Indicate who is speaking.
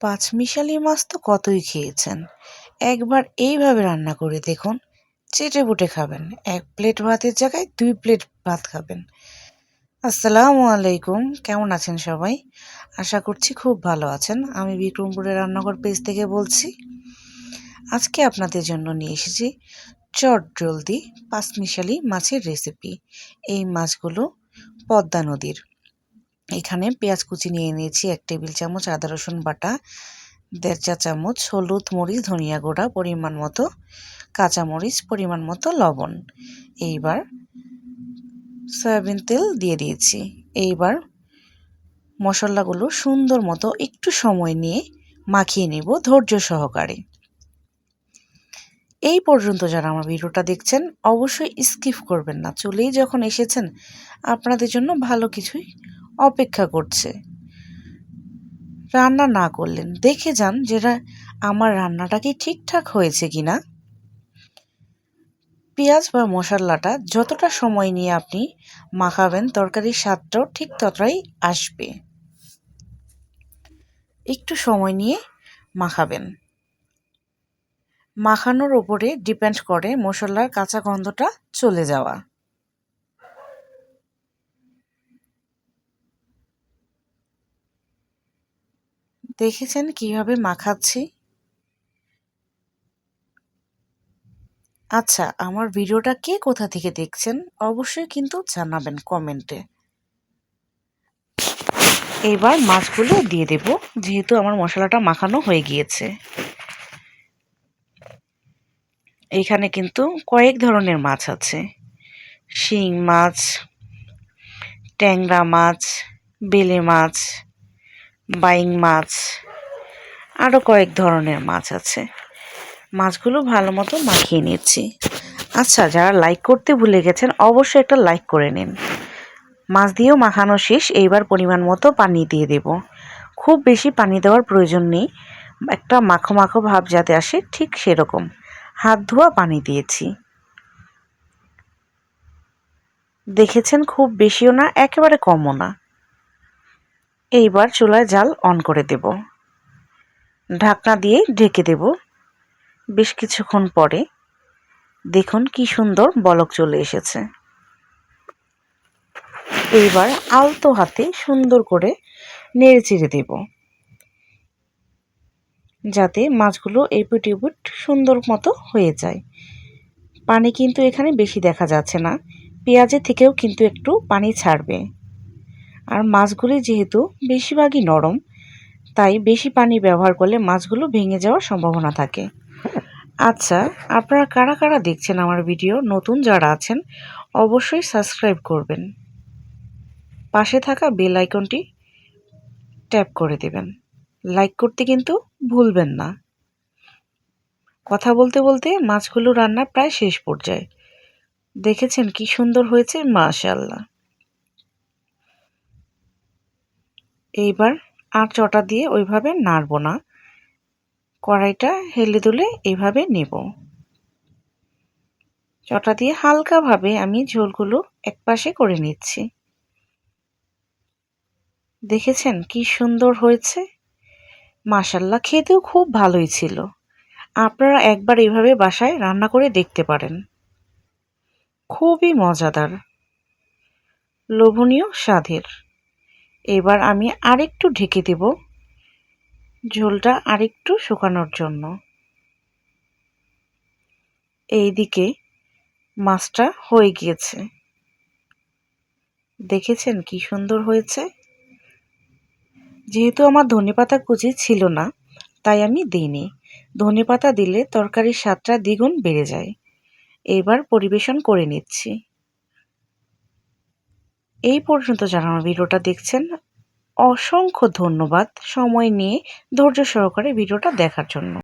Speaker 1: পাঁচমিশালি মাছ তো কতই খেয়েছেন? একবার এইভাবে রান্না করে দেখুন। চেটে পুটে খাবেন। এক প্লেট ভাতের জায়গায় দুই প্লেট ভাত খাবেন। আসসালামু আলাইকুম। কেমন আছেন সবাই? আশা করছি খুব ভালো আছেন। আমি বিক্রমপুরের রান্নাঘর পেজ থেকে বলছি, আজকে আপনাদের জন্য নিয়ে এসেছি চট জলদি পাঁচমিশালি মাছের রেসিপি এই মাছগুলো পদ্মা নদীর। এখানে পেঁয়াজ কুচি নিয়ে নিয়েছি এক টেবিল চামচ, আদা, রসুন বাটা, দেড় চা চামচ, হলুদ মরিচ, ধনিয়া গুঁড়া, পরিমাণ মতো কাঁচামরিচ পরিমাণ মতো লবণ। এইবার সয়াবিন তেল দিয়ে দিয়েছি। এইবার মশলাগুলো সুন্দর মতো একটু সময় নিয়ে মাখিয়ে নেব ধৈর্য সহকারে। এই পর্যন্ত যারা আমার ভিডিওটা দেখছেন, অবশ্যই স্কিপ করবেন না। চলেই যখন এসেছেন, আপনাদের জন্য ভালো কিছুই অপেক্ষা করছে। রান্না না করলেন। দেখে যান যেটা আমার রান্নাটা কি ঠিকঠাক হয়েছে কি না পেঁয়াজ বা মশলাটা যতটা সময় নিয়ে আপনি মাখাবেন তরকারির স্বাদটাও ঠিক ততটাই আসবে। একটু সময় নিয়ে মাখাবেন। মাখানোর ওপরে ডিপেন্ড করে মশলার কাঁচা গন্ধটা চলে যাওয়া। দেখেছেন কীভাবে মাখাচ্ছি? আচ্ছা আমার ভিডিওটা কে কোথা থেকে দেখছেন অবশ্যই কিন্তু জানাবেন কমেন্টে। এবার মাছগুলো দিয়ে দেব, যেহেতু আমার মশলাটা মাখানো হয়ে গিয়েছে। এখানে কিন্তু কয়েক ধরনের মাছ আছে। শিং মাছ, ট্যাংরা মাছ, বেলে মাছ বাইং মাছ আরও কয়েক ধরনের মাছ আছে। মাছগুলো ভালো মতো মাখিয়ে নিচ্ছি। আচ্ছা যারা লাইক করতে ভুলে গেছেন, অবশ্যই একটা লাইক করে নিন। মাছ দিয়েও মাখানো শেষ, এইবার পরিমাণ মতো পানি দিয়ে দেব। খুব বেশি পানি দেওয়ার প্রয়োজন নেই। একটা মাখো মাখো ভাব যাতে আসে, ঠিক সেরকম। হাত ধোয়া পানি দিয়েছি। দেখেছেন, খুব বেশিও না, একেবারে কমও না। এইবার চুলায় জাল অন করে দেব। ঢাকনা দিয়ে ঢেকে দেব। বেশ কিছুক্ষণ পরে দেখুন কি সুন্দর বলক চলে এসেছে। এইবার আলতো হাতে সুন্দর করে নেড়ে চেড়ে দেব। যাতে মাছগুলো এপুট এপুট সুন্দর মতো হয়ে যায়। পানি কিন্তু এখানে বেশি দেখা যাচ্ছে না। পেঁয়াজের থেকেও কিন্তু একটু পানি ছাড়বে। আর মাছগুলি যেহেতু বেশিরভাগই নরম, তাই বেশি পানি ব্যবহার করলে মাছগুলো ভেঙে যাওয়ার সম্ভাবনা থাকে। আচ্ছা আপনারা কারা কারা দেখছেন আমার ভিডিও? নতুন যারা আছেন, অবশ্যই সাবস্ক্রাইব করবেন। পাশে থাকা বেল আইকনটি ট্যাপ করে দেবেন। লাইক করতে কিন্তু ভুলবেন না। কথা বলতে বলতে মাছগুলো রান্না প্রায় শেষ পর্যায়ে। দেখেছেন কি সুন্দর হয়েছে? মাশাল্লাহ এইবার আর চটা দিয়ে ওইভাবে নাড়ব না। কড়াইটা হেলে দুলে এইভাবে নেব। চটা দিয়ে হালকাভাবে আমি ঝোলগুলো একপাশে করে নিচ্ছি। দেখেছেন কি সুন্দর হয়েছে? মাসাল্লাহ খেতেও খুব ভালোই ছিল। আপনারা একবার এইভাবে বাসায় রান্না করে দেখতে পারেন। খুবই মজাদার। লোভনীয় স্বাদের। এবার আমি আরেকটু ঢেকে দেব ঝোলটা আরেকটু শুকানোর জন্য। এইদিকে মাছটা হয়ে গিয়েছে। দেখেছেন কি সুন্দর হয়েছে? যেহেতু আমার ধনেপাতা কুচি ছিল না, তাই আমি দিইনি। ধনেপাতা দিলে তরকারির স্বাদটা দ্বিগুণ বেড়ে যায়। এবার পরিবেশন করে নিচ্ছি। এই পর্যন্ত যারা আমার ভিডিওটা দেখছেন, অসংখ্য ধন্যবাদ সময় নিয়ে ধৈর্য সহকারে ভিডিওটা দেখার জন্য।